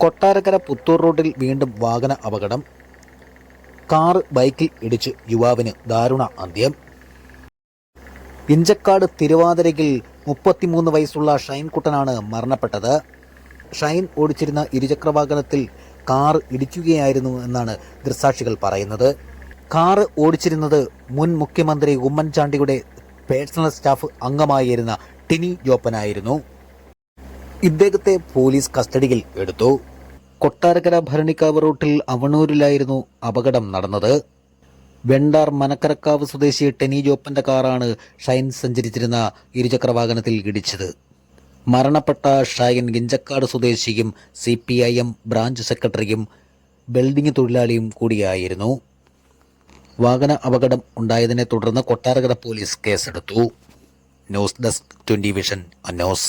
കൊട്ടാരക്കര പുത്തൂർ റോഡിൽ വീണ്ടും വാഹന അപകടം. കാറ് ബൈക്കിൽ ഇടിച്ച് യുവാവിന് ദാരുണ അന്ത്യം. ഇഞ്ചക്കാട് തിരുവാതിരയിൽ മുപ്പത്തിമൂന്ന് വയസ്സുള്ള ഷൈൻകുട്ടനാണ് മരണപ്പെട്ടത്. ഷൈൻ ഓടിച്ചിരുന്ന ഇരുചക്രവാഹനത്തിൽ കാർ ഇടിക്കുകയായിരുന്നു എന്നാണ് ദൃസാക്ഷികൾ പറയുന്നത്. കാറ് ഓടിച്ചിരുന്നത് മുൻ മുഖ്യമന്ത്രി ഉമ്മൻചാണ്ടിയുടെ പേഴ്സണൽ സ്റ്റാഫ് അംഗമായിരുന്ന ടിനി ജോപ്പനായിരുന്നു. ഇദ്ദേഹത്തെ പോലീസ് കസ്റ്റഡിയിൽ എടുത്തു. കൊട്ടാരക്കര ഭരണിക്കാവ് റൂട്ടിൽ അവണൂരിലായിരുന്നു അപകടം നടന്നത്. വെണ്ടാർ മനക്കരക്കാവ് സ്വദേശി ടെനി ജോപ്പന്റെ കാറാണ് ഷൈൻ സഞ്ചരിച്ചിരുന്ന ഇരുചക്രവാഹനത്തിൽ ഇടിച്ചത്. മരണപ്പെട്ട ഷൈൻ ഗിഞ്ചക്കാട് സ്വദേശിയും C P I M branch secretary building തൊഴിലാളിയും കൂടിയായിരുന്നു. വാഹന അപകടം ഉണ്ടായതിനെ തുടർന്ന് കൊട്ടാരക്കര പോലീസ് കേസെടുത്തു. News desk twenty vision അന്നോസ്